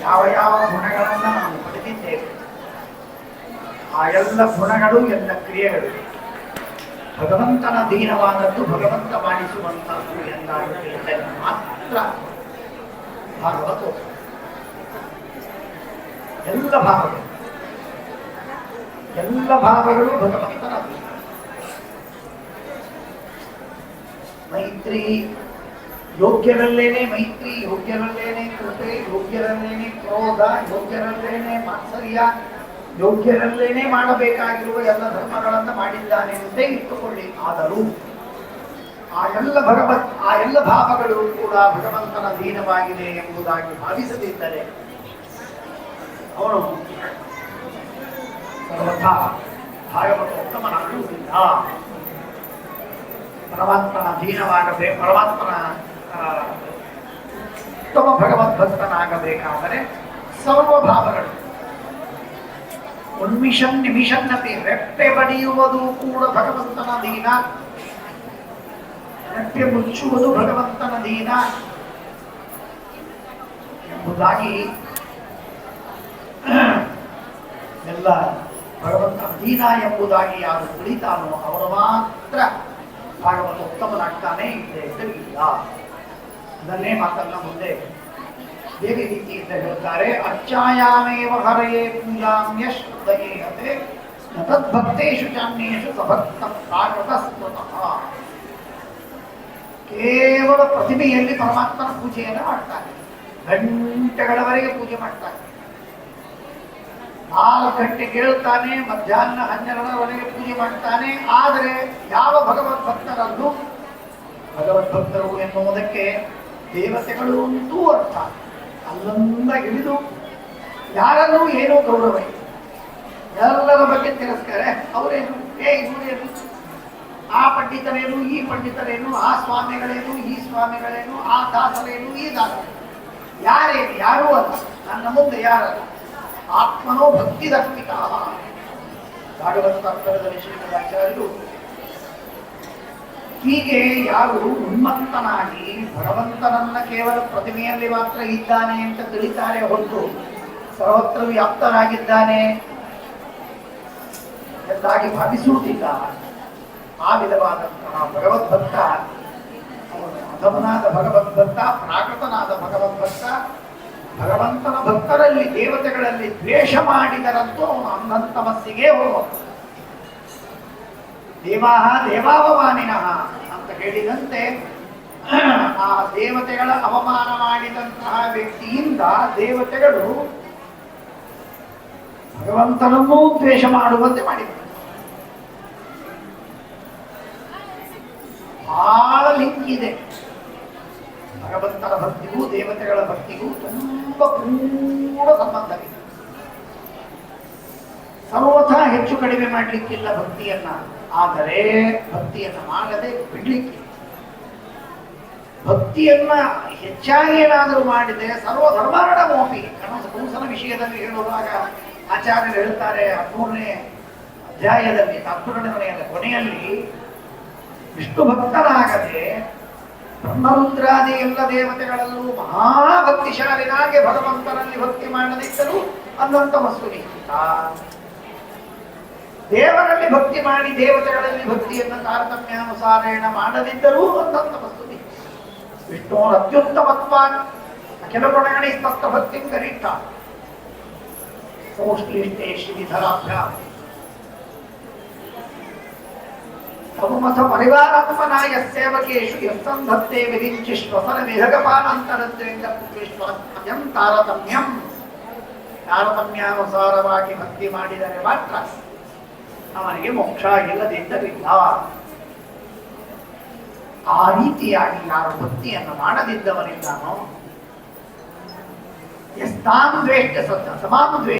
ಯಾವ ಯಾವ ಗುಣಗಳನ್ನು ನಾವು ಪಡೆದಿದ್ದೇವೆ ಆ ಎಲ್ಲ ಗುಣಗಳು, ಎಲ್ಲ ಕ್ರಿಯೆಗಳು. ಭಗವಂತನ ದೀನವಾದದ್ದು ಭಗವಂತ ಮಾಡಿಸುವಂತಹದ್ದು ಎಂದಾಗುತ್ತೆ ಮಾತ್ರ ಭಾಗವತ. ಎಲ್ಲ ಭಾಗಗಳು. ಎಲ್ಲ ಭಾಗಗಳು ಭಗವಂತನ ಮೈತ್ರಿ ಯೋಗ್ಯರಲ್ಲೇನೆ ಮೈತ್ರಿ ಯೋಗ್ಯರಲ್ಲೇನೆ ಕೃಪೆ ಯೋಗ್ಯರಲ್ಲೇನೆ ಕ್ರೋಧ, ಯೋಗ್ಯರಲ್ಲೇನೆ ಮಾತ್ಸರ್ಯ, ಯೋಗ್ಯರಲ್ಲೇನೆ ಮಾಡಬೇಕಾಗಿರುವ ಎಲ್ಲ ಧರ್ಮಗಳನ್ನು ಮಾಡಿದ್ದಾನೆ ಅಂತ ಇಟ್ಟುಕೊಳ್ಳಿ. ಆದರೂ ಆ ಎಲ್ಲ ಭಗವತ್, ಆ ಎಲ್ಲ ಭಾವಗಳು ಕೂಡ ಭಗವಂತನ ದೀನವಾಗಿದೆ ಎಂಬುದಾಗಿ ಭಾವಿಸದಿದ್ದರೆ ಅವನು ಸರ್ವಥಾ ಭಾಗವತ ಉತ್ತಮನಾಗುವುದಿಲ್ಲ. ಪರಮಾತ್ಮನ ಅಧೀನವಾಗಬೇಕು ಪರಮಾತ್ಮನ ಉತ್ತಮ ಭಗವದ್ಭಕ್ತನಾಗಬೇಕಾದರೆ ಸರ್ವಭಾವಗಳು. ಉನ್ಮಿಷನ್ ನಿಮಿಷನ್ನತೆ, ರೆಪ್ಪೆ ಬಡಿಯುವುದು ಕೂಡ ಭಗವಂತನ ದೀನ. ರೆಪ್ಪೆ ಮುಚ್ಚುವುದು ಭಗವಂತನ ದೀನ. ಎಂಬುದಾಗಿ ಎಲ್ಲ ಭಗವಂತ ದೀನ ಎಂಬುದಾಗಿ ಯಾರು ತಿಳಿತಾನೋ ಅವನು ಮಾತ್ರ ಭಾಗವತ ಉತ್ತಮನಾಗ್ತಾನೆ ಇಲ್ಲ. ಅದನ್ನೇ ಮಾತನ್ನ ಮುಂದೆ ಬೇರೆ ರೀತಿಯಿಂದ ಹೇಳ್ತಾರೆ ಅರ್ಚಾಯಾಮೇವ ಹರೆಯೇ ಪೂಜಾಮ್ಯಶ್ ಹೃದಯೇಯತೆ ನ ತದ್ಭಕ್ತೇಷು ಚಾನ್ಯೇಷು ಸಭಕ್ತ ಪ್ರಾಕೃತ ಸ್ವತಃ ಕೇವಲ ಪ್ರತಿಮೆಯಲ್ಲಿ ಪರಮಾತ್ಮನ ಪೂಜೆಯನ್ನು ಮಾಡ್ತಾರೆ ಗಂಟೆಗಳವರೆಗೆ ಪೂಜೆ ಮಾಡ್ತಾರೆ ನಾಲ್ಕು ಗಂಟೆ ಕೇಳುತ್ತಾನೆ, ಮಧ್ಯಾಹ್ನ ಹನ್ನೆರಡರವರೆಗೆ ಪೂಜೆ ಮಾಡ್ತಾನೆ, ಆದರೆ ಯಾವ ಭಗವದ್ ಭಕ್ತರಲ್ಲೂ ಭಗವದ್ ಭಕ್ತರು ಎನ್ನುವುದಕ್ಕೆ ದೇವತೆಗಳು ಅಂತೂ ಅರ್ಥ. ಅಲ್ಲಂದ ಹಿಡಿದು ಯಾರಲ್ಲೂ ಏನೋ ಗೌರವ ಇಲ್ಲ ಎಲ್ಲರ ಬಗ್ಗೆ ತಿರಸ್ಕಾರ, ಅವರೇನು, ಏ ಇವರೇನು ಆ ಪಂಡಿತರೇನು, ಈ ಪಂಡಿತರೇನು, ಆ ಸ್ವಾಮಿಗಳೇನು, ಈ ಸ್ವಾಮಿಗಳೇನು, ಆ ದಾಸರೇನು, ಈ ದಾಸರೇನು? ಯಾರೇನು? ಯಾರೂ ಅಲ್ಲ. ನನ್ನ ಮುಂದೆ ಯಾರಲ್ಲ? ಆತ್ಮನೋ ಭಕ್ತಿ ದರ್ಪಿತ ಭಾಗವತ ಅರ್ಥದಲ್ಲಿ ಶ್ರೀಮದಾಚಾರ್ಯರು ಹೀಗೆ ಯಾರು ಉನ್ಮತ್ತನಾಗಿ ಭಗವಂತನನ್ನ ಕೇವಲ ಪ್ರತಿಮೆಯಲ್ಲಿ ಮಾತ್ರ ಇದ್ದಾನೆ ಅಂತ ತಿಳಿತಾರೆ ಹೊರತು ಸರ್ವತ್ರ ವ್ಯಾಪ್ತನಾಗಿದ್ದಾನೆ ಎಂದಾಗಿ ಭಾವಿಸುವುದಿಲ್ಲ. ಆ ವಿಧವಾದಂತಹ ಭಗವದ್ಭಕ್ತ, ಅವನು ಅಧಮನಾದ ಭಗವದ್ಭಕ್ತ, ಪ್ರಾಕೃತನಾದ ಭಗವದ್ಭಕ್ತ, ಭಗವಂತನ ಭಕ್ತರಲ್ಲಿ ದೇವತೆಗಳಲ್ಲಿ ದ್ವೇಷ ಮಾಡಿದರಂತೂ ಅವನು ಹೋಗುವ ದೇವಾಹ ದೇವಾವಮಾನಿನಃ ಅಂತ ಹೇಳಿದಂತೆ, ಆ ದೇವತೆಗಳ ಅವಮಾನ ಮಾಡಿದಂತಹ ವ್ಯಕ್ತಿಯಿಂದ ದೇವತೆಗಳು ಭಗವಂತನನ್ನೂ ದ್ವೇಷ ಮಾಡುವಂತೆ ಮಾಡಿದರು. ಬಹಳ ಲಿಂಕ್ ಇದೆ ಭಗವಂತನ ಭಕ್ತಿಗೂ ದೇವತೆಗಳ ಭಕ್ತಿಗೂ ತುಂಬ ಪೂರ್ಣ ಸಂಬಂಧವಿದೆ ಸರ್ವಥಾ ಹೆಚ್ಚು ಕಡಿಮೆ ಮಾಡಲಿಕ್ಕಿಲ್ಲ ಭಕ್ತಿಯನ್ನ. ಆದರೆ ಭಕ್ತಿಯನ್ನ ಮಾಡದೆ ಬಿಡ್ಲಿಕ್ಕೆ. ಭಕ್ತಿಯನ್ನ ಹೆಚ್ಚಾಗಿ ಏನಾದರೂ ಮಾಡಿದೆ ಸರ್ವ ಧರ್ಮಾರಣ ಮೋಪಿ ಕನಸ ವಿಷಯದಲ್ಲಿ ಹೇಳುವಾಗ ಆಚಾರ್ಯರು ಹೇಳ್ತಾರೆ ಹದಿಮೂರನೇ ಅಧ್ಯಾಯದಲ್ಲಿ ತಾತ್ಪರ್ಯ ಕೊನೆಯಲ್ಲಿ ವಿಷ್ಣು ಭಕ್ತನಾಗದೆ ಬ್ರಹ್ಮರುದ್ರಾದಿ ಎಲ್ಲ ದೇವತೆಗಳಲ್ಲೂ ಮಹಾಭಕ್ತಿಶಾಲಿನಾಗೆ ಭಗವಂತನಲ್ಲಿ ಭಕ್ತಿ ಮಾಡದಿದ್ದರೂ ವಸ್ತು ನಿಶ್ಚಿತ ದೇವರಲ್ಲಿ ಭಕ್ತಿ ಮಾಡಿ ದೇವತೆಗಳಲ್ಲಿ ಭಕ್ತಿಯನ್ನು ತಾರತಮ್ಯಾನುಸಾರೇಣ ಮಾಡದಿದ್ದರೂ ಅನ್ನಂತ ವಸ್ತುತಿ ವಿಷ್ಣು ಅತ್ಯುತ್ತಮತ್ವಾನ್ ಗುಣಗಣಿ ತತ್ವ ಭಕ್ತಿ ಕರೀಟ. ಸೌಶ್ಲಿಷ್ಟೇ ಶ್ರೀಧರಾಭ್ಯಾಮ್ ಬಹುಮತ ಪರಿವಾರಾತ್ಮನಾಯ ಸೇವಕೇಶು ಯತ್ತಂಧತ್ತೆ ವಿರಿಂಚಿಶ್ವಸನ ವಿಹಗಪಾನಂತರದ್ವೇಂಗಪುತ್ರೇಶ್ವರಂ ತಾರತಮ್ಯಂ. ತಾರತಮ್ಯಾನುಸಾರವಾಗಿ ಭಕ್ತಿ ಮಾಡಿದರೆ ಮಾತ್ರ ಅವನಿಗೆ ಮೋಕ್ಷ ಇಲ್ಲದಿದ್ದರಿಲ್ಲ ಆ ರೀತಿಯಾಗಿ ಯಾರು ಭಕ್ತಿಯನ್ನು ಮಾಡದಿದ್ದವರಿದ್ದಾನೋ ಎಷ್ಟಾನು ದ್ವೇಷ ಸಮಾನು ದ್ವೇಷ